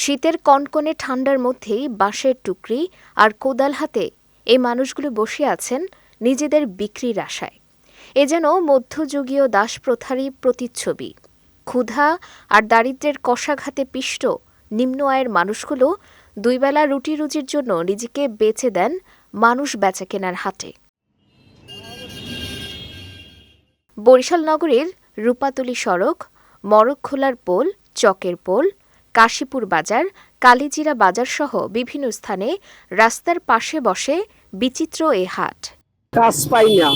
শীতের কনকনে ঠান্ডার মধ্যেই বাঁশের টুকরি আর কোদাল হাতে এই মানুষগুলো বসে আছেন নিজেদের বিক্রির আশায়। এ যেন মধ্যযুগীয় দাসপ্রথারই প্রতিচ্ছবি। ক্ষুধা আর দারিদ্র্যের কষাঘাতে পিষ্ট নিম্ন আয়ের মানুষগুলো দুইবেলা রুটি রুজির জন্য নিজেকে বেচে দেন মানুষ বেচাকেনার হাটে বরিশাল নগরীর রূপাতলি সড়ক মরকখোলার পোল, চকের পোল কাশীপুর বাজার, কালিজিরা বাজার সহ বিভিন্ন স্থানে রাস্তার পাশে বসে বিচিত্র এ হাট। কাজ পাই না।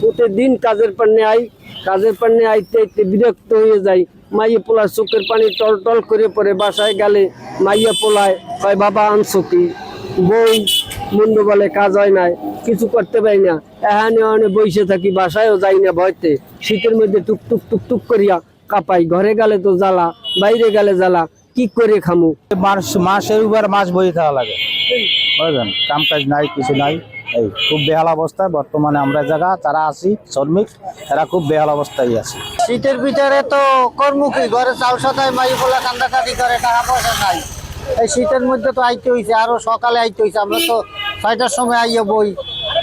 প্রতিদিন কাজের পান্নে আই, কাজের পান্নে আইতে আইতে বিরক্ত হয়ে যাই। মাইয়ে পোলার চোখের পানি টল টল করে পরে বাসায় গেলে মাইয়া পোলায় হয় বাবা, আনছো কি? বই, মুন্ড বলে, কাজ হয় নাই, কিছু করতে পারি না। এহানে ওখানে বসে থাকি, বাসায়ও যাই না ভয়তে। শীতের মধ্যে টুক টুক টুক টুক করিয়া কাপাই। ঘরে গেলে তো জ্বালা, বাইরে গেলে জ্বালা। কি করে খামু? মাস মাসের উপর মাস বই খাওয়া লাগে। বুঝলেন? কাম কাজ নাই কিছু নাই। এই খুব বেহাল অবস্থায় বর্তমানে আমরা জায়গা তারা আছি শ্রমিক এরা খুব বেহাল অবস্থায় আছে। শীতের ভিতরে তো কর্মুখী ঘরে চাল সদায় মাই বলে কান্দাকাটি করে টাকা পয়সা নাই। এই শীতের মধ্যে তো আইতে হয়েছে আরও সকালে আইতে হয়েছে আমরা তো ছয়টার সময় আইয়ে বই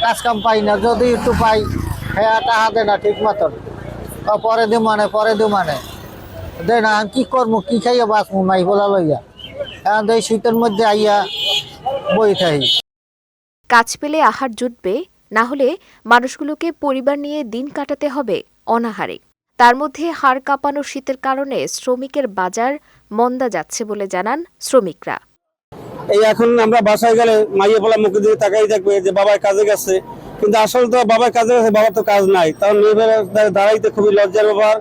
কাজ কাম পাই না। যদি একটু পাই হ্যাঁ টাকা দেয় না ঠিক মতন। পরে দে মানে পরে দে মানে। দে আমি কি করব কি খাইয়া বাঁচবো মাই বলা লইয়া। এখন তো এই শীতের মধ্যে আইয়া বই খাই। কাজ পেলে আহার জুটবে না হলে মানুষগুলোকে পরিবার নিয়ে দিন কাটাতে হবে অনাহারে। তার মধ্যে হাড় কাঁপানো শীতের কারণে শ্রমিকের বাজার মন্দা যাচ্ছে বলে জানান শ্রমিকরা। এই এখন আমরা বাসায় গেলে মাইয়ে বলা মুখের দিকে তাকাই থাকবে যে বাবার কাজে গেছে কিন্তু আসলে তো বাবার কাজে গেছে বাবার তো কাজ নাই। কারণ মেয়েদের দাঁড়াইতে খুবই লজ্জার ব্যাপার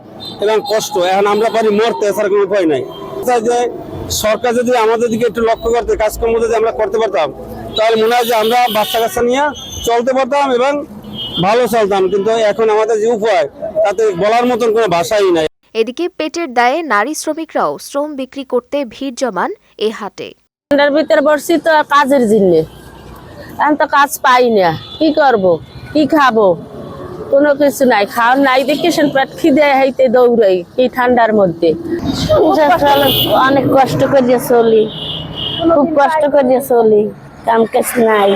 এবং কষ্ট। এখন আমরা পারি মরতে এছাড়া কোনো উপায় নাই। চাই যে সরকার যদি আমাদের দিকে একটু লক্ষ্য করতে কাজকর্ম যদি আমরা করতে পারতাম তাহলে মনে হয় যে আমরা বাচ্চা কাচ্চা নিয়ে চলতে পারতাম এবং ভালো চলতাম। কিন্তু এখন আমাদের যে উপায় তাতে বলার মতন কোনো ভাষাই নাই। এদিকে পেটের দায়ে নারী শ্রমিকরাও শ্রম বিক্রি করতে ভিড় জমান এ হাটে। ভিতরে বসছি তো কাজের জন্য এখন তো কাজ পাই না। কি করব? কি খাব? কোনো কিছু নাই। খাওয়ার নাই। দেখে পেট খিদে হাইতে দৌড়াই এই ঠান্ডার মধ্যে। অনেক কষ্ট করে চলি। খুব কষ্ট করিয়ে চলি। কাম কাজ নাই।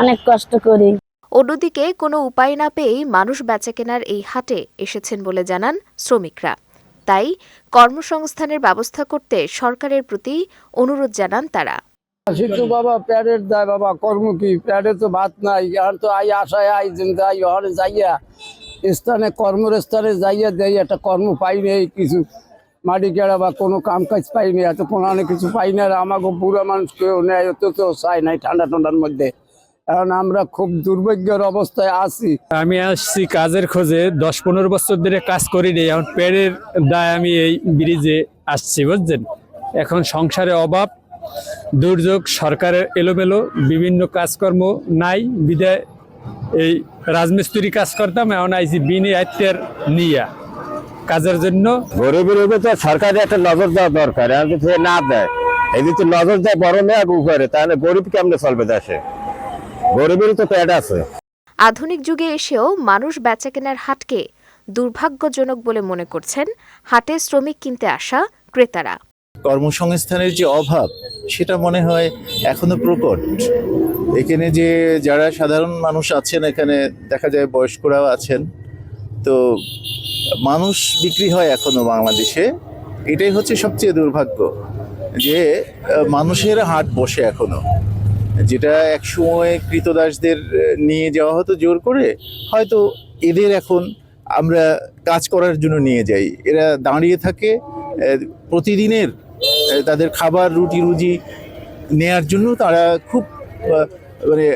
অনেক কষ্ট করি। অন্যদিকে কোনো উপায় না পেয়েই মানুষ বেচাকেনার এই হাটে এসেছেন বলে জানান শ্রমিকরা। তাই কর্মসংস্থানের ব্যবস্থা করতে সরকারের প্রতি অনুরোধ জানান তারা। সিদ্ধু বাবা প্যাডের দেয় বাবা কর্ম কি প্যাডে তো ভাত নাই, আর তো আই আশায় আই আই হরে যাইয়া স্থানে কর্মস্থানে যাইয়া দেয়, একটা কর্ম পাই নেই, কিছু মাটি কেড়া বা কোনো কাম কাজ পাই নেই, এত কোনো কিছু পাই না, আর আমাকে বুড়া মানুষ কেউ নেয় তো তো চাই নাই ঠান্ডা ঠান্ডার মধ্যে। এখন আমরা খুব দুর্ভাগ্যের অবস্থায় আছি। আমি আসছি কাজের খোঁজে, দশ পনেরো বছর ধরে কাজ করি নি এখন পেটের দায় আমি এই ব্রিজে আসছি, বুঝছেন? এখন সংসারে অভাব দুর্যোগ সরকারের এলোমেলো বিভিন্ন কাজকর্ম নাই বিদায় এই রাজমিস্ত্রি কাজ করতাম এখন আইসি বিনি আত্মের নিয়া। কাজের জন্য গরিবের উপরে তো সরকারের একটা নজর দেওয়া দরকার আর না দেয় এই যদি নজর দেয় বড় মেয়ে উপরে তাহলে গরিব কেমনে চলবে দেশে? গরিবেরই তো পেট আছে। আধুনিক যুগে এসেও মানুষ বেচাকেনার হাটকে দুর্ভাগ্যজনক বলে মনে করছেন হাটে শ্রমিক কিনতে আসা ক্রেতারা। কর্মসংস্থানের যে অভাব, সেটা মনে হয় এখনও প্রকট। এখানে যে যারা সাধারণ মানুষ আছেন, এখানে দেখা যায় বয়স্করাও আছেন, তো মানুষ বিক্রি হয় এখনও বাংলাদেশে। এটাই হচ্ছে সবচেয়ে দুর্ভাগ্য, যে মানুষের হাট বসে এখনও। যেটা এক সময় কৃতদাসদের নিয়ে যাওয়া হতো জোর করে, হয়তো এদের এখন আমরা কাজ করার জন্য নিয়ে যাই। এরা দাঁড়িয়ে থাকে প্রতিদিনের তাদের খাবার রুটি রুজি নেয়ার জন্য তারা খুব মানে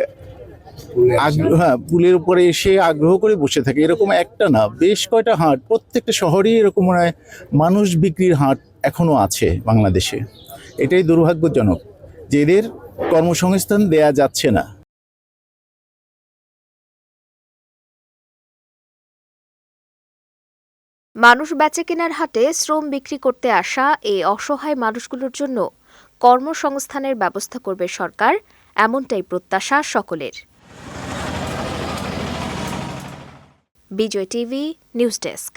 আগ্রহ হ্যাঁ পুলের উপরে এসে আগ্রহ করে বসে থাকে। এরকম একটা না বেশ কয়টা হাট প্রত্যেকটা শহরেই এরকম মনে হয় মানুষ বিক্রির হাট এখনও আছে বাংলাদেশে। এটাই দুর্ভাগ্যজনক যে এদের কর্মসংস্থান দেয়া যাচ্ছে না। মানুষ বেচে কেনার হাটে শ্রম বিক্রি করতে আসা এই অসহায় মানুষগুলোর জন্য কর্মসংস্থানের ব্যবস্থা করবে সরকার, এমনটাই প্রত্যাশা সকলের। Bijoy TV, news desk.